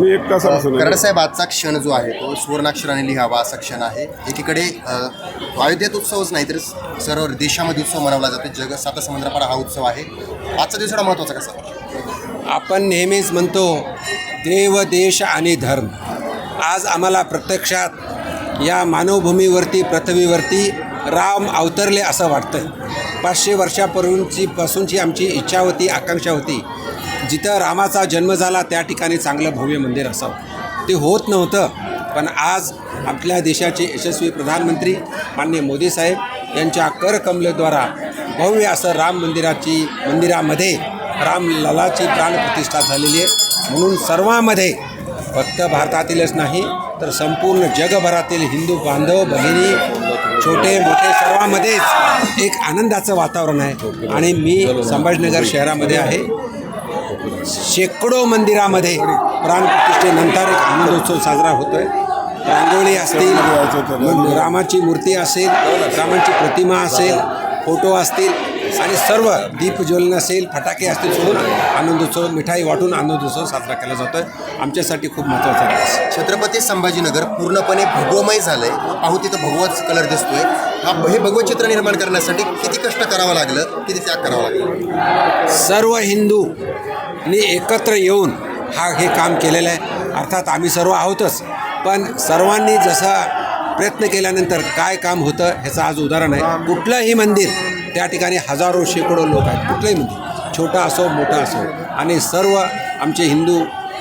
मी एक तासापासून आहे. कराडसाहेब आजचा क्षण जो आहे तो सुवर्णाक्षराने लिहावा असा क्षण आहे. एकीकडे अ, अयोध्येत उत्सवच नाही तर सर्व देशामध्ये उत्सव मनवला जातो. जग साता समुद्रपाडा हा उत्सव आहे. आजचा दिवस एवढा महत्त्वाचा कसा? आपण नेहमीच म्हणतो देव देश आणि धर्म. आज आम्हाला प्रत्यक्षात या मानवभूमीवरती पृथ्वीवरती राम अवतरले असं वाटतं पाचशे वर्षापूर्वीची पासूनची आमची इच्छा होती आकांक्षा होती. जिथं रामाचा जन्म झाला त्या ठिकाणी चांगलं भव्य मंदिर असावं. ते होत नव्हतं पण आज आपल्या देशाचे यशस्वी प्रधानमंत्री माननीय मोदी साहेब यांच्या करकमलेद्वारा भव्य असं राम मंदिराची मंदिरामध्ये रामललाची प्राणप्रतिष्ठा झालेली आहे. म्हणून सर्वांमध्ये फक्त भारतातीलच नाही तर संपूर्ण जगभरातील हिंदू बांधव भगिनी छोटे मोठे सर्वांमध्येच एक आनंदाचं वातावरण आहे. आणि मी संभाजीनगर शहरामध्ये आहे. शेकडो मंदिरामध्ये प्राणप्रतिष्ठेनंतर एक आनंदोत्सव साजरा होतोय. रांगोळी असतील रामाची मूर्ती असेल रामाची प्रतिमा असेल फोटो असतील. आणि सर्व दीप ज्वलन असेल फटाके असतील सोडून आनंदोत्सव मिठाई वाटून आनंदोत्सव साजरा केला जातोय. आमच्यासाठी खूप महत्त्वाचा दिवस छत्रपती संभाजीनगर पूर्णपणे भगवमय झालंय. पाहू तिथं भगवच कलर दिसतोय. हा हे भगवत चित्र निर्माण करण्यासाठी किती कष्ट करावं लागलं? किती त्याग करावं लागलं? सर्व हिंदूनी एकत्र येऊन हा हे काम केलेलं आहे. अर्थात आम्ही सर्व आहोतच. पण सर्वांनी जसा प्रयत्न केल्यानंतर काय काम होतं ह्याचं आज उदाहरण आहे. कुठलंही मंदिर त्या ठिकाणी हजारो शेकडो लोक आहेत. कुठलंही मंदिर छोटा असो मोठा असो. आणि सर्व आमचे हिंदू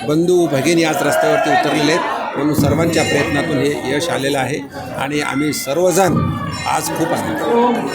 बंधू भगिनी आज रस्त्यावरती उतरलेले आहेत. म्हणून सर्वांच्या प्रयत्नातून हे यश आलेलं आहे. आणि आम्ही सर्वजण आज खूप आनंद